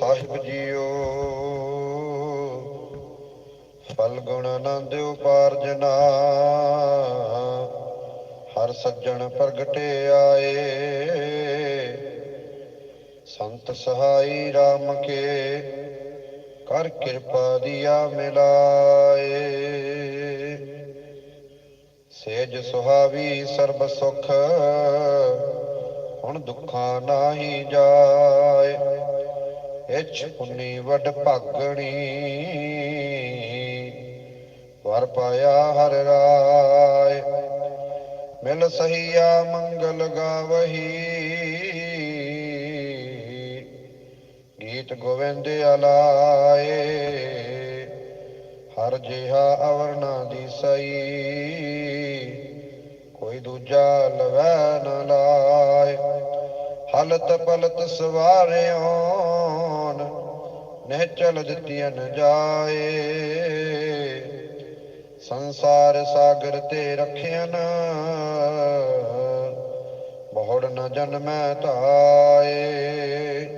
ਸਾਹਿਬ JIO. ਫਲ ਗੁਣ ਆਨੰਦ ਉਪਾਰਜਨਾ ਹਰ ਸੱਜਣ ਪ੍ਰਗਟੇ ਆਏ। ਸੰਤ ਸਹਾਈ RAM ਕੇ ਕਰ ਕਿਰਪਾ ਦੀਆ ਮਿਲਾਏ। ਸੇਜ ਸੁਹਾਵੀ ਸਰਬ ਸੁਖ, ਹੁਣ ਦੁੱਖਾਂ ਨਾਹੀ ਜਾਏ। ਇਛ ਪੁੰਨੀ ਵਡ ਭਾਗਣੀ। ਵਰ ਪਾਇਆ ਹਰ ਰਾਏ, ਮਿਲ ਸਹੀਆ ਮੰਗਲ ਗਾਵਹੀ। ਗੀਤ ਗੋਵਿੰਦ ਅਲਾਏ, ਹਰ ਜਿਹਾ ਅਵਰਨਾ ਦੀ ਸਈ ਕੋਈ ਦੂਜਾ ਲਵੈ ਨਾ ਲਾਏ। ਹਲਤ ਪਲਤ ਸਵਾਰਿਓਨ ਨਹਿ ਚਲ ਦਿੱਤੀਆਂ ਨ ਜਾਏ। ਸੰਸਾਰ ਸਾਗਰ ਤੇ ਰਖਿਆ ਨ ਬਹੁੜ ਨ ਜਨਮੈ ਧਾਏ।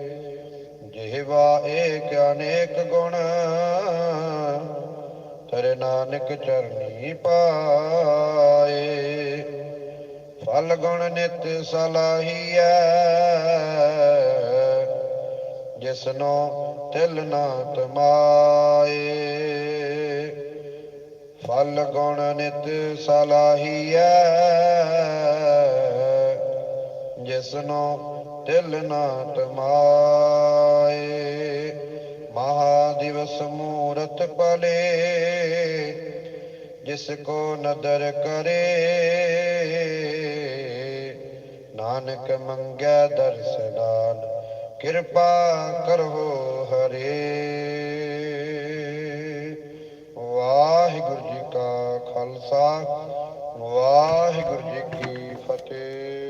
ਜਿਹਵਾ ਏਕ ਅਨੇਕ ਗੁਣ, ਤੇਰੇ ਨਾਨਕ ਚਰਨੀ ਪਾਏ। ਫਲ ਗੁਣ ਨਿਤ ਸਲਾਹੀਐ। ਜਿਸਨੋ ਤਿਲ ਨਾ ਤਮਾਏ ਫਲ ਗੁਣ ਨਿਤ ਸਲਾਹੀਐ। ਜਿਸਨੋ ਤਿਲ ਨਾ ਤਮਾਏ ਮਹਾ ਦਿਵਸ ਮੂਰਤ ਪਲੇ। ਜਿਸ ਕੋ ਨਦਰ ਕਰੇ। ਨਾਨਕ ਮੰਗੈ ਦਰਸਨਾਨ ਕਿਰਪਾ ਕਰੋ ਹਰੇ। ਵਾਹਿਗੁਰੂ ਜੀ ਕਾ ਖਾਲਸਾ ਵਾਹਿਗੁਰੂ ਜੀ ਕੀ ਫਤਿਹ।